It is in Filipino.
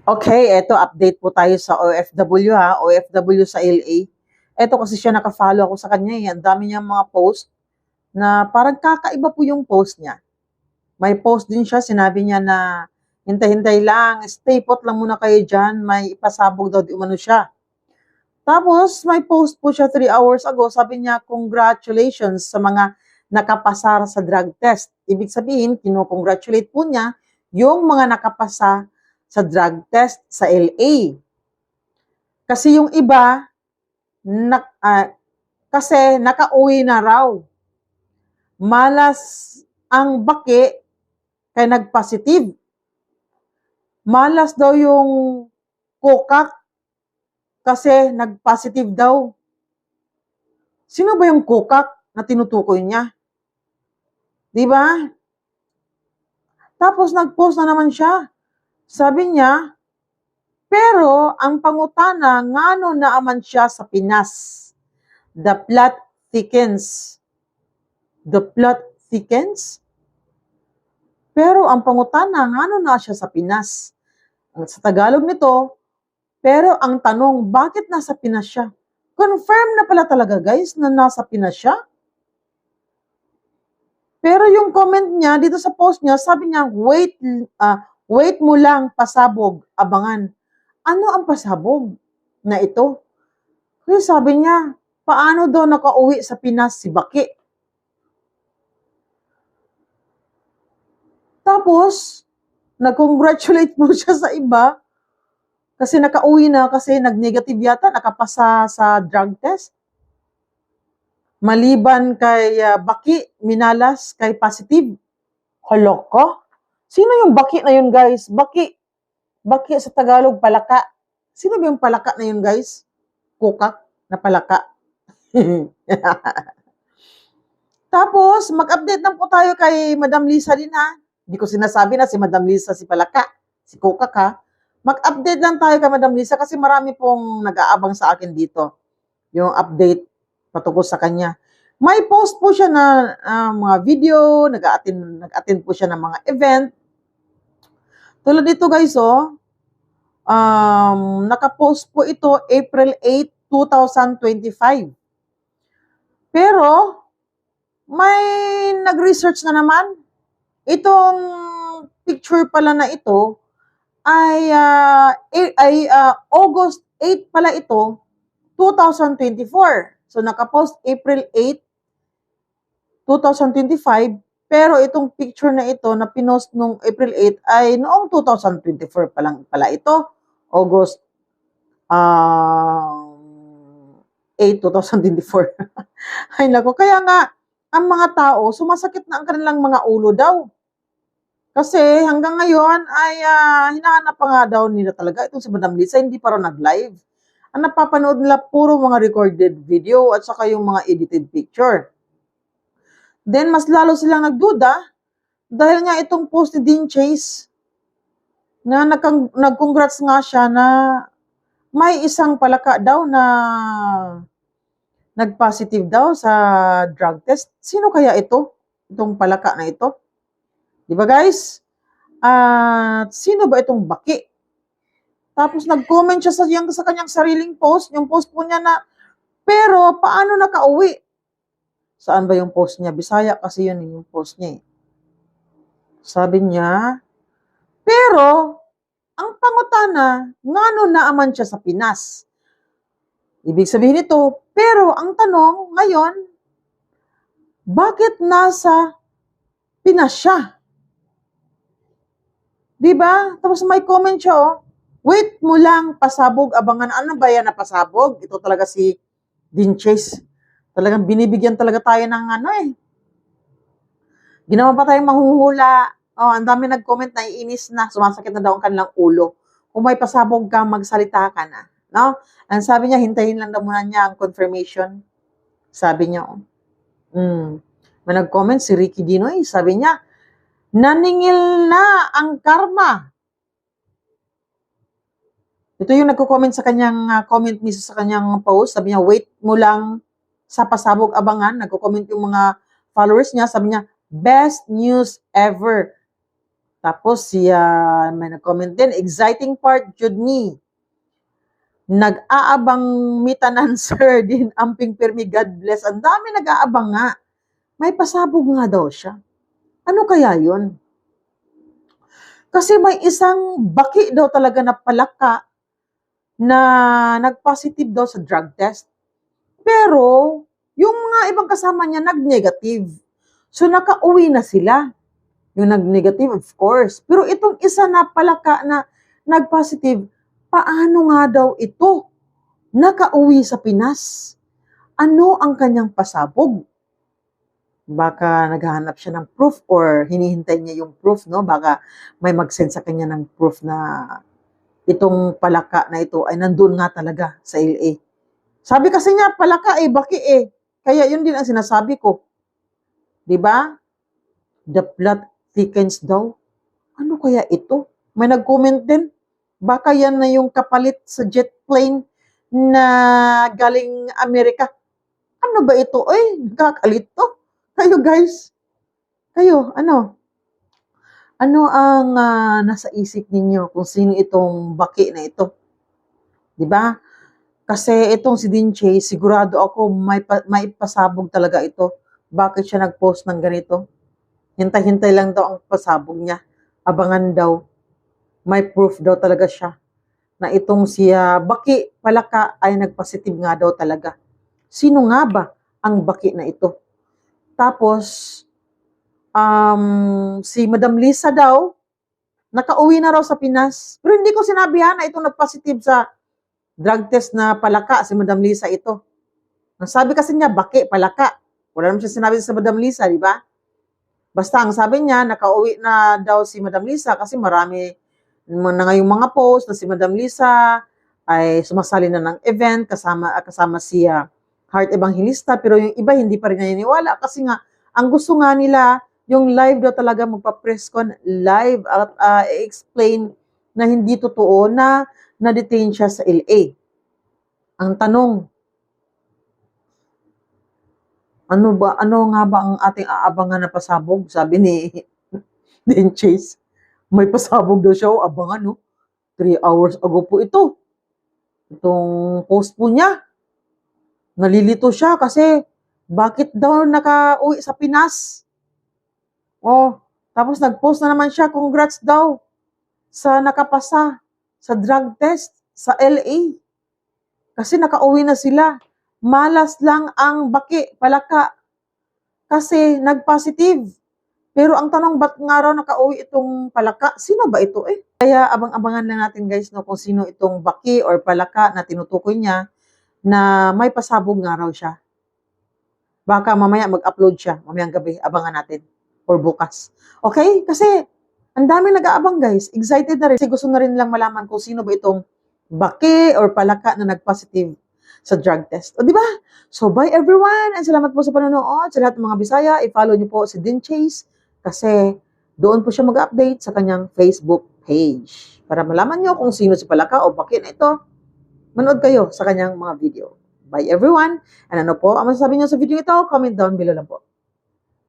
Okay, eto update po tayo sa OFW ha, OFW sa LA. Eto kasi siya naka-follow ako sa kanya eh. Ang dami niyang mga post na parang kakaiba po yung post niya. May post din siya, sinabi niya na hintay-hintay lang, stay put lang muna kayo dyan, may ipasabog daw di umano siya. Tapos may post po siya 3 hours ago, sabi niya congratulations sa mga nakapasar sa drug test. Ibig sabihin, kino-congratulate po niya yung mga nakapasa sa drug test sa LA. Kasi yung iba, na, ah, kasi nakauwi na raw. Malas ang baki kay nagpositive. Malas daw yung kokak kasi nagpositive daw. Sino ba yung kokak na tinutukoy niya? Di ba? Tapos nag-post na naman siya. Sabi niya, pero ang pangutana ngano naaman siya sa Pinas. The plot thickens. The plot thickens? Pero ang pangutana ngano na siya sa Pinas. Sa Tagalog nito, pero ang tanong, bakit nasa Pinas siya? Confirm na pala talaga guys na nasa Pinas siya. Pero yung comment niya dito sa post niya, sabi niya, wait, ah, wait mo lang, pasabog, abangan. Ano ang pasabog na ito? Kasi sabi niya, paano daw nakauwi sa Pinas si Baki? Tapos, nag-congratulate po siya sa iba kasi nakauwi na kasi nag-negative yata, nakapasa sa drug test. Maliban kay ah, Baki, Minalas, kay positive. Holoko? Sino yung Baki na yun, guys? Baki. Baki sa Tagalog, palaka. Sino ba yung palaka na yun, guys? Kukak na palaka. Tapos, mag-update lang po tayo kay Madam Lisa din, ha? Hindi ko sinasabi na si Madam Lisa si palaka, si Kukak, ha? Mag-update lang tayo kay Madam Lisa kasi marami pong nag-aabang sa akin dito. Yung update patungkol sa kanya. May post po siya na ah, mga video, nag-attend, nag-attend po siya ng mga event. Tulad dito guys, oh, um, nakapost po ito April 8, 2025. Pero, may nag-research na naman. Itong picture pala na ito ay, eh, ay ah, August 8 pala ito, 2024. So, nakapost April 8, 2025, pero itong picture na ito na pinost nung April 8 ay noong 2024 pa lang pala ito. August um, 8, 2024. ay nako, kaya nga, ang mga tao, sumasakit na ang kanilang mga ulo daw. Kasi hanggang ngayon ay ah, hinahanap pa nga daw nila talaga itong si Madam Lisa, hindi pa raw nag-live. Ang napapanood nila puro mga recorded video at saka yung mga edited picture. Then mas lalo silang nagduda dahil nga itong post ni Dean Chase na nag-congrats nga siya na may isang palaka daw na nag-positive daw sa drug test. Sino kaya ito? Itong palaka na ito? Di ba guys? At sino ba itong baki? Tapos nag-comment siya sa, yung, sa kanyang sariling post, yung post po niya na, pero paano nakauwi? Saan ba yung post niya? Bisaya kasi yun yung post niya eh. Sabi niya, pero, ang pangutana, ngano naaman siya sa Pinas? Ibig sabihin nito, pero ang tanong ngayon, bakit nasa Pinas siya? Di ba? Tapos may comment siya, oh. Wait mo lang, pasabog, abangan. Ano ba yan na pasabog? Ito talaga si Dean Chase. Talagang binibigyan talaga tayo ng ano eh. Ginawa pa tayong manghuhula. Oh, ang dami nag-comment na iinis na, sumasakit na daw ang kanilang ulo. Kung may pasabog ka, magsalita ka na. No? Ang sabi niya, hintayin lang daw muna niya ang confirmation. Sabi niya, oh. Mm. May nag-comment si Ricky Dinoy, sabi niya, naningil na ang karma. Ito yung nagko-comment sa kanyang ah, comment mismo sa kanyang post. Sabi niya, wait mo lang sa pasabog abangan. Nagko-comment yung mga followers niya. Sabi niya, best news ever. Tapos siya, may nag-comment din, exciting part, Judney. Nag-aabang mitanan, sir, din amping pirmi, God bless. Ang dami nag-aabang nga. May pasabog nga daw siya. Ano kaya yun? Kasi may isang baki daw talaga na palaka na nag-positive daw sa drug test. Pero, yung mga ibang kasama niya nag-negative. So, nakauwi na sila. Yung nag-negative, of course. Pero itong isa na palaka na nag-positive, paano nga daw ito nakauwi sa Pinas? Ano ang kanyang pasabog? Baka naghahanap siya ng proof or hinihintay niya yung proof, no? Baka may mag-send sa kanya ng proof na itong palaka na ito ay nandun nga talaga sa LA. Sabi kasi niya, palaka eh, baki eh. Kaya yun din ang sinasabi ko. ba? The plot thickens daw. Ano kaya ito? May nag-comment din. Baka yan na yung kapalit sa jet plane na galing Amerika. Ano ba ito? Ay, nakakalit to. Kayo guys. Kayo, ano? Ano ang ah, nasa isip ninyo kung sino itong baki na ito? 'Di ba? Kasi itong si Dinche, sigurado ako may, may pasabog talaga ito. Bakit siya nag-post ng ganito? Hintay-hintay lang daw ang pasabog niya. Abangan daw. May proof daw talaga siya na itong si ah, Baki Palaka ay nagpositive nga daw talaga. Sino nga ba ang Baki na ito? Tapos, um, si Madam Lisa daw, nakauwi na raw sa Pinas. Pero hindi ko sinabi ha na itong nagpositive sa drug test na palaka, si Madam Lisa ito. Ang sabi kasi niya, baki, palaka. Wala naman siya sinabi sa Madam Lisa, di ba? Basta ang sabi niya, nakauwi na daw si Madam Lisa kasi marami na ngayong mga post na si Madam Lisa ay sumasali na ng event kasama kasama si ah, Heart Evangelista pero yung iba hindi pa rin naniniwala kasi nga ang gusto nga nila yung live daw talaga magpa-press con live at ah, explain na hindi totoo na na-detain siya sa LA. Ang tanong, ano ba, ano nga ba ang ating aabangan na pasabog? Sabi ni Din Chase, may pasabog daw siya, o abangan no. Three hours ago po ito. Itong post po niya. Nalilito siya kasi bakit daw nakauwi sa Pinas? Oh, tapos nag-post na naman siya, congrats daw sa nakapasa sa drug test sa LA. Kasi nakauwi na sila. Malas lang ang baki, palaka. Kasi nag-positive. Pero ang tanong, ba't nga raw nakauwi itong palaka? Sino ba ito eh? Kaya abang-abangan lang natin guys no, kung sino itong baki or palaka na tinutukoy niya na may pasabog nga raw siya. Baka mamaya mag-upload siya, mamayang gabi, abangan natin. Or bukas. Okay? Kasi ang daming nag-aabang guys. Excited na rin. Kasi gusto na rin lang malaman kung sino ba itong baki or palaka na nag-positive sa drug test. O di ba? So bye everyone and salamat po sa panonood. Sa lahat ng mga Bisaya, i-follow niyo po si Din Chase kasi doon po siya mag-update sa kanyang Facebook page. Para malaman niyo kung sino si palaka o baki na ito, manood kayo sa kanyang mga video. Bye everyone. And ano po ang masasabi niyo sa video ito? Comment down below lang po.